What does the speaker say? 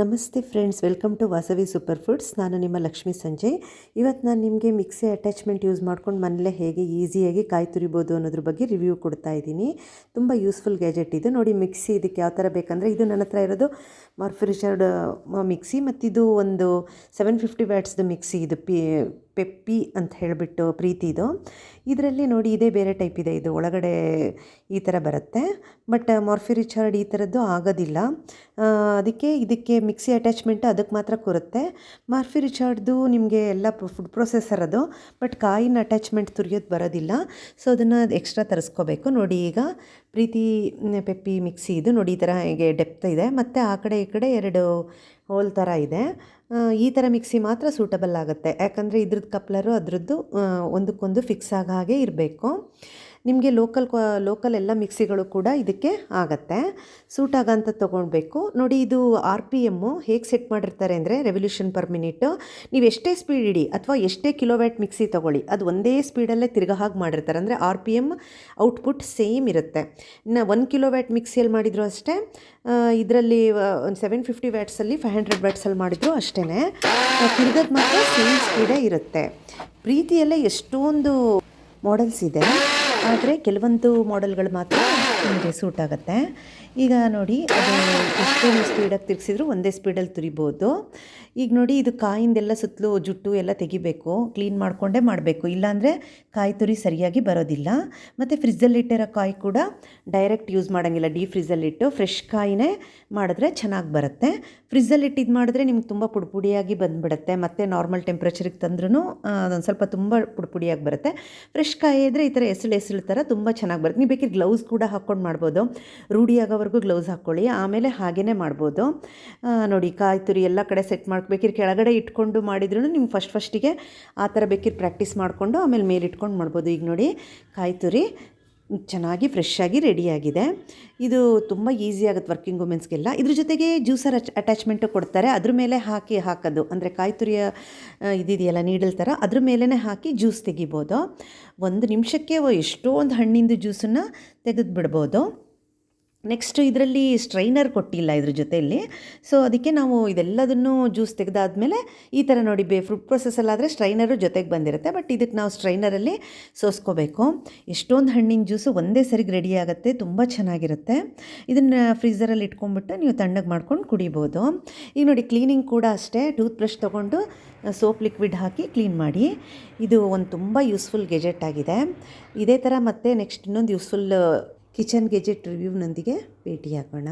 ನಮಸ್ತೆ friends, welcome to Vasavi super foods. ನಾನು ನಿಮ್ಮ ಲಕ್ಷ್ಮಿ ಸಂಜಯ್. ಇವತ್ತು ನಾನು ನಿಮಗೆ ಮಿಕ್ಸಿ ಅಟ್ಯಾಚ್ಮೆಂಟ್ ಯೂಸ್ ಮಾಡ್ಕೊಂಡು ಮನೇಲೇ ಹೇಗೆ ಈಸಿಯಾಗಿ ಕಾಯಿ ತುರಿಬೋದು ಅನ್ನೋದ್ರ ಬಗ್ಗೆ ರಿವ್ಯೂ ಕೊಡ್ತಾ ಇದ್ದೀನಿ. ತುಂಬ ಯೂಸ್ಫುಲ್ ಗ್ಯಾಜೆಟ್ ಇದು. ನೋಡಿ, ಮಿಕ್ಸಿ ಇದಕ್ಕೆ ಯಾವ ಥರ ಬೇಕಂದರೆ ಇದು ನನ್ನ ಹತ್ರ ಇರೋದು ಮಾರ್ಫರಿಚರ್ಡ್ ಮಿಕ್ಸಿ ಮತ್ತು ಇದು ಒಂದು ಸೆವೆನ್ ಫಿಫ್ಟಿ ವ್ಯಾಟ್ಸ್ದು ಮಿಕ್ಸಿ ಇದು, ಪಿ ಪೆಪ್ಪಿ ಅಂತ ಹೇಳಿಬಿಟ್ಟು ಪ್ರೀತಿದು ಇದರಲ್ಲಿ ನೋಡಿ ಇದೇ ಬೇರೆ ಟೈಪ್ ಇದೆ. ಇದು ಒಳಗಡೆ ಈ ಥರ ಬರುತ್ತೆ. ಬಟ್ ಮಾರ್ಫಿ ರಿಚಾರ್ಡ್ ಈ ಥರದ್ದು ಆಗೋದಿಲ್ಲ. ಅದಕ್ಕೆ ಇದಕ್ಕೆ ಮಿಕ್ಸಿ ಅಟ್ಯಾಚ್ಮೆಂಟ್ ಅದಕ್ಕೆ ಮಾತ್ರ ಕೂರುತ್ತೆ. ಮಾರ್ಫಿ ರಿಚಾರ್ಡ್ದು ನಿಮಗೆ ಎಲ್ಲ ಫುಡ್ ಪ್ರೊಸೆಸರ್ ಅದು. ಬಟ್ ಕಾಯಿನ ಅಟ್ಯಾಚ್ಮೆಂಟ್ ತುರಿಯೋದು ಬರೋದಿಲ್ಲ. ಸೊ, ಅದನ್ನು ಎಕ್ಸ್ಟ್ರಾ ತರಿಸ್ಕೋಬೇಕು. ನೋಡಿ ಈಗ ಪ್ರೀತಿ, ಪೆಪ್ಪಿ, ಮಿಕ್ಸಿ ಇದು ನೋಡಿ ಈ ಥರ ಹೇಗೆ ಡೆಪ್ತ್ ಇದೆ. ಮತ್ತು ಆ ಕಡೆ ಈ ಕಡೆ ಎರಡು ಹೋಲ್ ಥರ ಇದೆ. ಈ ಥರ ಮಿಕ್ಸಿ ಮಾತ್ರ ಸೂಟಬಲ್ ಆಗುತ್ತೆ. ಯಾಕಂದರೆ ಇದ್ರದ್ದು ಕಪ್ಲರು ಅದರದ್ದು ಒಂದಕ್ಕೊಂದು ಫಿಕ್ಸ್ ಆಗ ಹಾಗೆ ಇರಬೇಕು. ನಿಮಗೆ ಲೋಕಲ್ ಲೋಕಲ್ ಎಲ್ಲ ಮಿಕ್ಸಿಗಳು ಕೂಡ ಇದಕ್ಕೆ ಆಗತ್ತೆ. ಸೂಟ್ ಆಗಂತ ತೊಗೊಳ್ಬೇಕು. ನೋಡಿ ಇದು ಆರ್ ಪಿ ಎಮ್ಮು ಹೇಗೆ ಸೆಟ್ ಮಾಡಿರ್ತಾರೆ ಅಂದರೆ ರೆವಲ್ಯೂಷನ್ ಪರ್ ಮಿನಿಟು ನೀವು ಎಷ್ಟೇ ಸ್ಪೀಡ್ ಇಡಿ ಅಥವಾ ಎಷ್ಟೇ ಕಿಲೋವ್ಯಾಟ್ ಮಿಕ್ಸಿ ತೊಗೊಳ್ಳಿ, ಅದು ಒಂದೇ ಸ್ಪೀಡಲ್ಲೇ ತಿರ್ಗೋ ಹಾಗೆ ಮಾಡಿರ್ತಾರೆ ಅಂದರೆ R P M output same ಇರುತ್ತೆ. ಇನ್ನು ಒನ್ ಕಿಲೋವ್ಯಾಟ್ ಮಿಕ್ಸಿಯಲ್ಲಿ ಮಾಡಿದ್ರು ಅಷ್ಟೇ ಇದರಲ್ಲಿ ಒಂದು ಸೆವೆನ್ ಫಿಫ್ಟಿ ವ್ಯಾಟ್ಸಲ್ಲಿ ಫೈವ್ ಹಂಡ್ರೆಡ್ ವ್ಯಾಟ್ಸಲ್ಲಿ ಮಾಡಿದ್ರು ಅಷ್ಟೇ ತಿರ್ಗದ ಮಾತ್ರ ಸೇಮ್ ಸ್ಪೀಡೇ ಇರುತ್ತೆ. ಪ್ರೀತಿಯಲ್ಲೇ ಎಷ್ಟೊಂದು ಮಾಡೆಲ್ಸ್ ಇದೆ. ಆದರೆ ಕೆಲವೊಂದು ಮಾಡೆಲ್ಗಳು ಮಾತ್ರ ನಿಮಗೆ ಸೂಟ್ ಆಗುತ್ತೆ. ಈಗ ನೋಡಿ, ಅದು ಎಷ್ಟೇ ಸ್ಪೀಡಾಗಿ ತಿರುಗಿಸಿದ್ರು ಒಂದೇ ಸ್ಪೀಡಲ್ಲಿ ತುರಿಬೋದು. ಈಗ ನೋಡಿ, ಇದು ಕಾಯಿಂದೆಲ್ಲ ಸುತ್ತಲೂ ಜುಟ್ಟು ಎಲ್ಲ ತೆಗಿಬೇಕು. ಕ್ಲೀನ್ ಮಾಡಿಕೊಂಡೇ ಮಾಡಬೇಕು. ಇಲ್ಲಾಂದರೆ ಕಾಯಿ ತುರಿ ಸರಿಯಾಗಿ ಬರೋದಿಲ್ಲ. ಮತ್ತು ಫ್ರಿಜ್ಜಲ್ಲಿಟ್ಟಿರೋ ಕಾಯಿ ಕೂಡ ಡೈರೆಕ್ಟ್ ಯೂಸ್ ಮಾಡೋಂಗಿಲ್ಲ. ಡೀಪ್ ಫ್ರಿಜ್ಜಲ್ಲಿಟ್ಟು ಫ್ರೆಶ್ ಕಾಯಿನೇ ಮಾಡಿದ್ರೆ ಚೆನ್ನಾಗಿ ಬರುತ್ತೆ. ಫ್ರಿಜ್ಜಲ್ಲಿಟ್ಟು ಇದು ಮಾಡಿದ್ರೆ ನಿಮ್ಗೆ ತುಂಬ ಪುಡಿಪುಡಿಯಾಗಿ ಬಂದುಬಿಡುತ್ತೆ. ಮತ್ತು ನಾರ್ಮಲ್ ಟೆಂಪ್ರೇಚರಿಗೆ ತಂದ್ರೂ ಅದೊಂದು ಸ್ವಲ್ಪ ತುಂಬ ಪುಡಿಪುಡಿಯಾಗಿ ಬರುತ್ತೆ. ಫ್ರೆಶ್ ಕಾಯಿ ಇದ್ದರೆ ಈ ಥರ ಎಸಳು ಎಸಳು ಥರ ತುಂಬ ಚೆನ್ನಾಗಿ ಬರುತ್ತೆ. ನೀವು ಬೇಕಿದ್ರೆ ಗ್ಲೌಸ್ ಕೂಡ ಹಾಕ್ಕೊಂಡು ಮಾಡ್ಬೋದು. ರೂಢಿಯಾಗೋವರೆಗೂ ಗ್ಲೌಸ್ ಹಾಕ್ಕೊಳ್ಳಿ ಆಮೇಲೆ ಹಾಗೇ ಮಾಡ್ಬೋದು. ನೋಡಿ, ಕಾಯಿ ತುರಿ ಎಲ್ಲ ಕಡೆ ಸೆಟ್ ಮಾಡ್ಬೇಕಿದ್ರೆ ಕೆಳಗಡೆ ಇಟ್ಕೊಂಡು ಮಾಡಿದ್ರೂ ನಿಮ್ಗೆ ಫಸ್ಟ್ ಫಸ್ಟಿಗೆ ಆ ಥರ ಬೇಕಿದ್ರೆ ಪ್ರಾಕ್ಟೀಸ್ ಮಾಡಿಕೊಂಡು ಆಮೇಲೆ ಮೇಲೆ ಇಟ್ಕೊಂಡು ಮಾಡ್ಬೋದು. ಈಗ ನೋಡಿ, ಕಾಯಿ ತುರಿ ಚೆನ್ನಾಗಿ ಫ್ರೆಶ್ ಆಗಿ ರೆಡಿಯಾಗಿದೆ. ಇದು ತುಂಬ ಈಸಿ ಆಗುತ್ತೆ ವರ್ಕಿಂಗ್ ವುಮೆನ್ಸ್ಗೆಲ್ಲ. ಇದ್ರ ಜೊತೆಗೆ ಜ್ಯೂಸರ್ ಅಚ್, ಅಟ್ಯಾಚ್ಮೆಂಟು ಕೊಡ್ತಾರೆ. ಅದ್ರ ಮೇಲೆ ಹಾಕಿ ಹಾಕೋದು. ಅಂದರೆ ಕಾಯಿ ತುರಿಯ ಇದಿದೆಯಲ್ಲ ನೀಡಲ್ ಥರ ಅದ್ರ ಮೇಲೇ ಹಾಕಿ ಜ್ಯೂಸ್ ತೆಗಿಬೋದು. ಒಂದು ನಿಮಿಷಕ್ಕೆ ಎಷ್ಟೋ ಒಂದು ಹಣ್ಣಿಂದು ಜ್ಯೂಸನ್ನು ತೆಗೆದು ಬಿಡ್ಬೋದು ನೆಕ್ಸ್ಟ್ ಇದರಲ್ಲಿ ಸ್ಟ್ರೈನರ್ ಕೊಟ್ಟಿಲ್ಲ ಇದ್ರ ಜೊತೆಯಲ್ಲಿ. ಸೊ ಅದಕ್ಕೆ ನಾವು ಇದೆಲ್ಲದನ್ನು ಜ್ಯೂಸ್ ತೆಗೆದಾದ್ಮೇಲೆ ಈ ಥರ ನೋಡಿ, ಬೇ ಫ್ರೂಟ್ ಪ್ರೊಸೆಸಲ್ಲಾದರೆ ಸ್ಟ್ರೈನರು ಜೊತೆಗೆ ಬಂದಿರುತ್ತೆ. ಬಟ್ ಇದಕ್ಕೆ ನಾವು ಸ್ಟ್ರೈನರಲ್ಲಿ ಸೋಸ್ಕೋಬೇಕು. ಎಷ್ಟೊಂದು ಹಣ್ಣಿನ ಜ್ಯೂಸು ಒಂದೇ ಸರಿಗೆ ರೆಡಿ ಆಗುತ್ತೆ. ತುಂಬ ಚೆನ್ನಾಗಿರುತ್ತೆ. ಇದನ್ನು ಫ್ರೀಝರಲ್ಲಿ ಇಟ್ಕೊಂಡ್ಬಿಟ್ಟು ನೀವು ತಣ್ಣಗೆ ಮಾಡ್ಕೊಂಡು ಕುಡಿಬೋದು. ಈಗ ನೋಡಿ ಕ್ಲೀನಿಂಗ್ ಕೂಡ ಅಷ್ಟೇ. ಟೂತ್ ಬ್ರಷ್ ತೊಗೊಂಡು ಸೋಪ್ ಲಿಕ್ವಿಡ್ ಹಾಕಿ ಕ್ಲೀನ್ ಮಾಡಿ. ಇದು ಒಂದು ತುಂಬ ಯೂಸ್ಫುಲ್ ಗೆಜೆಟ್ ಆಗಿದೆ. ಇದೇ ಥರ ಮತ್ತೆ ನೆಕ್ಸ್ಟ್ ಇನ್ನೊಂದು ಯೂಸ್ಫುಲ್ ಕಿಚನ್ ಗೆಜೆಟ್ ರಿವ್ಯೂನೊಂದಿಗೆ ಭೇಟಿಯಾಗೋಣ.